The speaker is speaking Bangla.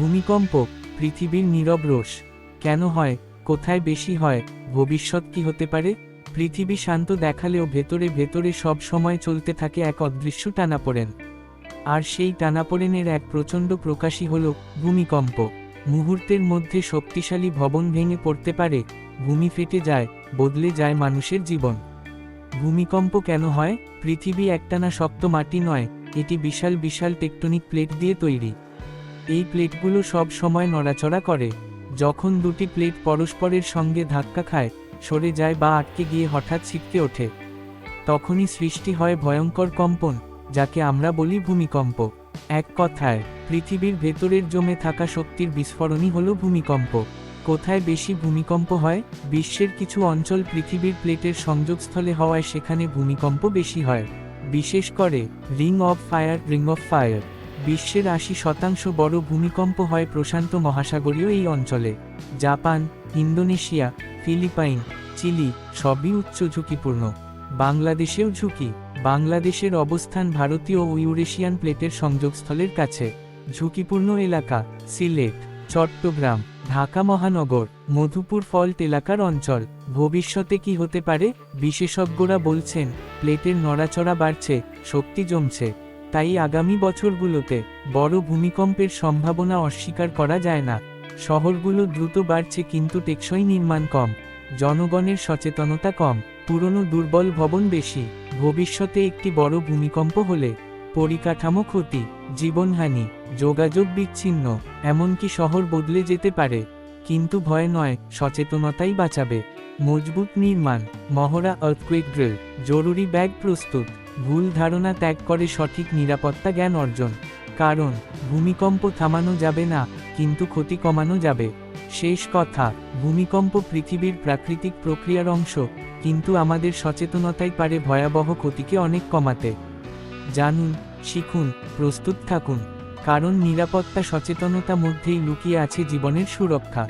ভূমিকম্প, পৃথিবীর নীরব রোষ। কেন হয়? কোথায় বেশি হয়? ভবিষ্যৎ কি হতে পারে? পৃথিবী শান্ত দেখালেও ভেতরে ভেতরে সব সময় চলতে থাকে এক অদৃশ্য টানাপোড়েন। আর সেই টানাপোড়েনের এক প্রচণ্ড প্রকাশই হল ভূমিকম্প। মুহূর্তের মধ্যে শক্তিশালী ভবন ভেঙে পড়তে পারে, ভূমি ফেটে যায়, বদলে যায় মানুষের জীবন। ভূমিকম্প কেন হয়? পৃথিবী একটানা শক্ত মাটি নয়, এটি বিশাল বিশাল টেকটনিক প্লেট দিয়ে তৈরি। এই প্লেটগুলো সব সময় নড়াচড়া করে। যখন দুটি প্লেট পরস্পরের সঙ্গে ধাক্কা খায়, সরে যায় বা আটকে গিয়ে হঠাৎ ছিটকে ওঠে। তখনই সৃষ্টি হয় ভয়ঙ্কর কম্পন, যাকে আমরা বলি ভূমিকম্প। এক কথায়, পৃথিবীর ভেতরের জমে থাকা শক্তির বিস্ফোরণই হল ভূমিকম্প। কোথায় বেশি ভূমিকম্প হয়? বিশ্বের কিছু অঞ্চল পৃথিবীর প্লেটের সংযোগস্থলে হওয়ায় সেখানে ভূমিকম্প বেশি হয়। বিশেষ করে, ring of fire, ring of fire. বিশ্বের আশি শতাংশ বড় ভূমিকম্প হয় প্রশান্ত মহাসাগরীয় এই অঞ্চলে। জাপান, ইন্দোনেশিয়া, ফিলিপাইন, চিলি সবই উচ্চ ঝুঁকিপূর্ণ। বাংলাদেশেও ঝুঁকি। বাংলাদেশের অবস্থান ভারতীয় ও ইউরেশিয়ান প্লেটের সংযোগস্থলের কাছে। ঝুঁকিপূর্ণ এলাকা, সিলেট, চট্টগ্রাম, ঢাকা মহানগর, মধুপুর ফল্ট এলাকার অঞ্চল। ভবিষ্যতে কি হতে পারে? বিশেষজ্ঞরা বলছেন, প্লেটের নড়াচড়া বাড়ছে, শক্তি জমছে। তাই আগামী বছরগুলোতে বড় ভূমিকম্পের সম্ভাবনা অস্বীকার করা যায় না। শহরগুলো দ্রুত বাড়ছে কিন্তু টেকসই নির্মাণ কম। জনগণের সচেতনতা কম। পুরনো দুর্বল ভবন বেশি। ভবিষ্যতে একটি বড় ভূমিকম্প হলে পরিকাঠামো ক্ষতি, জীবনহানি, যোগাযোগ বিচ্ছিন্ন, এমনকি শহর বদলে যেতে পারে। কিন্তু ভয় নয়, সচেতনতাই বাঁচাবে। মজবুত নির্মাণ, মহড়া আর্থকুইক ড্রিল জরুরি ব্যাগ প্রস্তুত। ভুল ধারণা ত্যাগ করে সঠিক নিরাপত্তা জ্ঞান অর্জন। কারণ, ভূমিকম্প থামানো যাবে না, কিন্তু ক্ষতি কমানো যাবে। শেষ কথা, ভূমিকম্প পৃথিবীর প্রাকৃতিক প্রক্রিয়ার অংশ, কিন্তু আমাদের সচেতনতাই পারে ভয়াবহ ক্ষতিকে অনেক কমাতে। জানুন, শিখুন, প্রস্তুত থাকুন। কারণ নিরাপত্তা সচেতনতা মধ্যেই লুকিয়ে আছে জীবনের সুরক্ষা।